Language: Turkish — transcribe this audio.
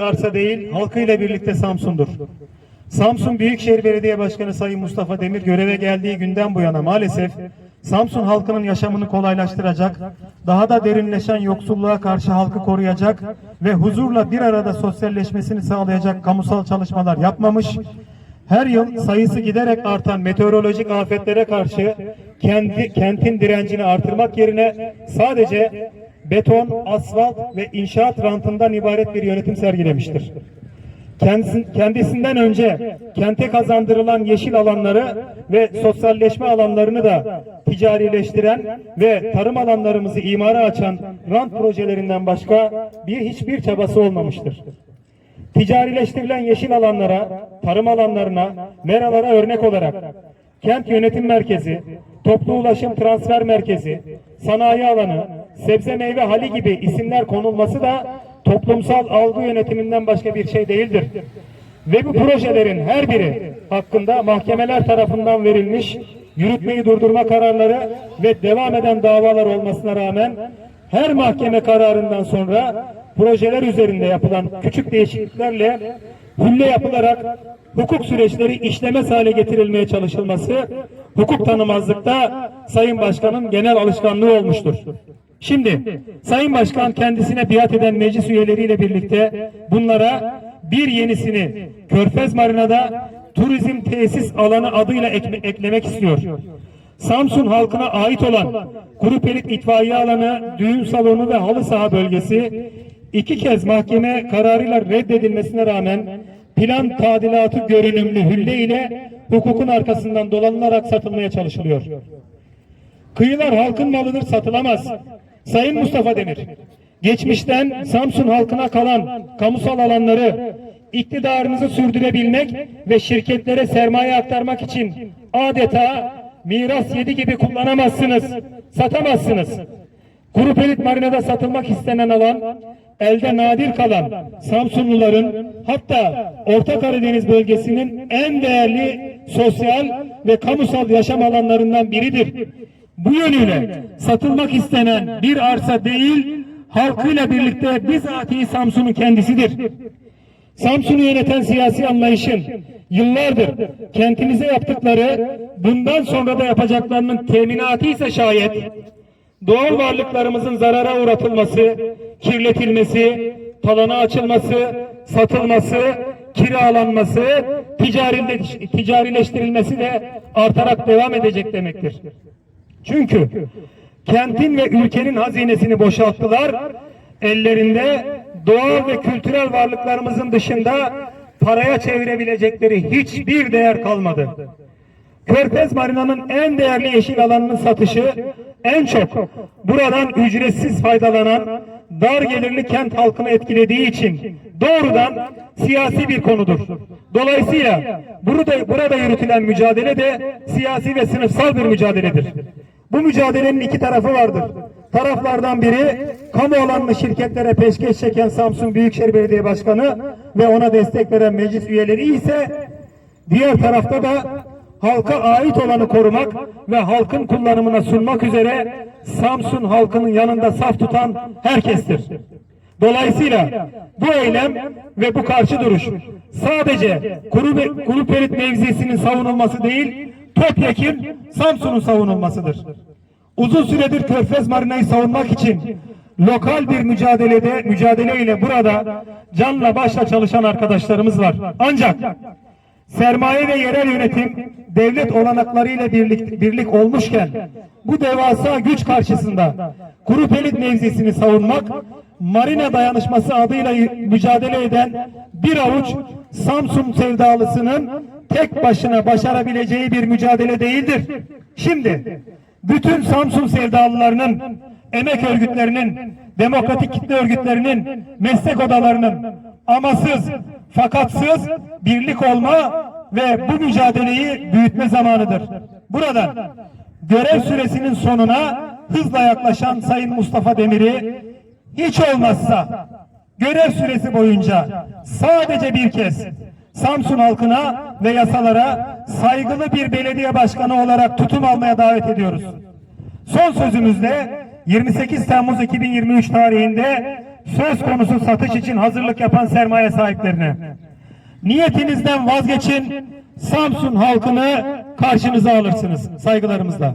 arsa değil, halkıyla birlikte Samsun'dur. Samsun Büyükşehir Belediye Başkanı Sayın Mustafa Demir göreve geldiği günden bu yana maalesef Samsun halkının yaşamını kolaylaştıracak, daha da derinleşen yoksulluğa karşı halkı koruyacak ve huzurla bir arada sosyalleşmesini sağlayacak kamusal çalışmalar yapmamış, her yıl sayısı giderek artan meteorolojik afetlere karşı kendi, kentin direncini artırmak yerine sadece beton, asfalt ve inşaat rantından ibaret bir yönetim sergilemiştir. Kendisi- Kendisinden önce kente kazandırılan yeşil alanları ve sosyalleşme alanlarını da ticarileştiren ve tarım alanlarımızı imara açan rant projelerinden başka bir hiçbir çabası olmamıştır. Ticarileştirilen yeşil alanlara, tarım alanlarına, meralara örnek olarak kent yönetim merkezi, toplu ulaşım transfer merkezi, sanayi alanı, sebze meyve hali gibi isimler konulması da toplumsal algı yönetiminden başka bir şey değildir. Ve bu projelerin her biri hakkında mahkemeler tarafından verilmiş yürütmeyi durdurma kararları ve devam eden davalar olmasına rağmen her mahkeme kararından sonra projeler üzerinde yapılan küçük değişikliklerle hülle yapılarak hukuk süreçleri işlemez hale getirilmeye çalışılması hukuk tanımazlıkta Sayın Başkan'ın genel alışkanlığı olmuştur. Şimdi Sayın Başkan kendisine biat eden meclis üyeleriyle birlikte bunlara bir yenisini Körfez Marina'da turizm tesis alanı adıyla ekle- eklemek istiyor. Samsun halkına ait olan Kurupelik itfaiye alanı, düğün salonu ve halı saha bölgesi iki kez mahkeme kararıyla reddedilmesine rağmen plan tadilatı görünümlü hülle ile hukukun arkasından dolanılarak satılmaya çalışılıyor. Kıyılar halkın malıdır satılamaz. Sayın Mustafa Demir, geçmişten Samsun halkına kalan kamusal alanları iktidarınızı sürdürebilmek ve şirketlere sermaye aktarmak için adeta miras yedi gibi kullanamazsınız, satamazsınız. Kuru Pelit Marina'da satılmak istenen alan, elde nadir kalan Samsunluların hatta Orta Karadeniz bölgesinin en değerli sosyal ve kamusal yaşam alanlarından biridir. Bu yönüyle satılmak istenen bir arsa değil, halkıyla birlikte bizatihi Samsun'un kendisidir. Samsun'u yöneten siyasi anlayışın yıllardır kentimize yaptıkları, bundan sonra da yapacaklarının teminatı ise şayet doğal varlıklarımızın zarara uğratılması, kirletilmesi, talana açılması, satılması, kiralanması, ticarileş- ticarileştirilmesi de artarak devam edecek demektir. Çünkü kentin ve ülkenin hazinesini boşalttılar. Ellerinde doğal ve kültürel varlıklarımızın dışında paraya çevirebilecekleri hiçbir değer kalmadı. Körfez Marina'nın en değerli yeşil alanının satışı en çok buradan ücretsiz faydalanan dar gelirli kent halkını etkilediği için doğrudan siyasi bir konudur. Dolayısıyla burada, burada yürütülen mücadele de siyasi ve sınıfsal bir mücadeledir. Bu mücadelenin iki tarafı vardır. Taraflardan biri kamu alanlı şirketlere peşkeş çeken Samsun Büyükşehir Belediye Başkanı ve ona destek veren meclis üyeleri ise diğer tarafta da halka ait olanı korumak ve halkın kullanımına sunmak üzere Samsun halkının yanında saf tutan herkestir. Dolayısıyla bu eylem ve bu karşı duruş sadece kuru, kuru perit mevzisinin savunulması değil, topyekun Samsun'un savunulmasıdır. Uzun süredir Körfez Marina'yı savunmak için lokal bir mücadelede mücadele ile burada canla başla çalışan arkadaşlarımız var. Ancak sermaye ve yerel yönetim devlet olanaklarıyla birlik, birlik olmuşken bu devasa güç karşısında kuru pelit mevzisini savunmak marina dayanışması adıyla mücadele eden bir avuç Samsun sevdalısının tek başına başarabileceği bir mücadele değildir. Şimdi bütün Samsun sevdalılarının, emek örgütlerinin, demokratik kitle örgütlerinin, meslek odalarının amasız, fakatsız birlik olma ve bu mücadeleyi büyütme zamanıdır. Buradan görev süresinin sonuna hızla yaklaşan Sayın Mustafa Demir'i hiç olmazsa görev süresi boyunca sadece bir kez Samsun halkına ve yasalara saygılı bir belediye başkanı olarak tutum almaya davet ediyoruz. Son sözümüzde 28 Temmuz 2023 tarihinde söz konusu satış için hazırlık yapan sermaye sahiplerine. Niyetinizden vazgeçin, Samsun halkını karşınıza alırsınız. Saygılarımızla.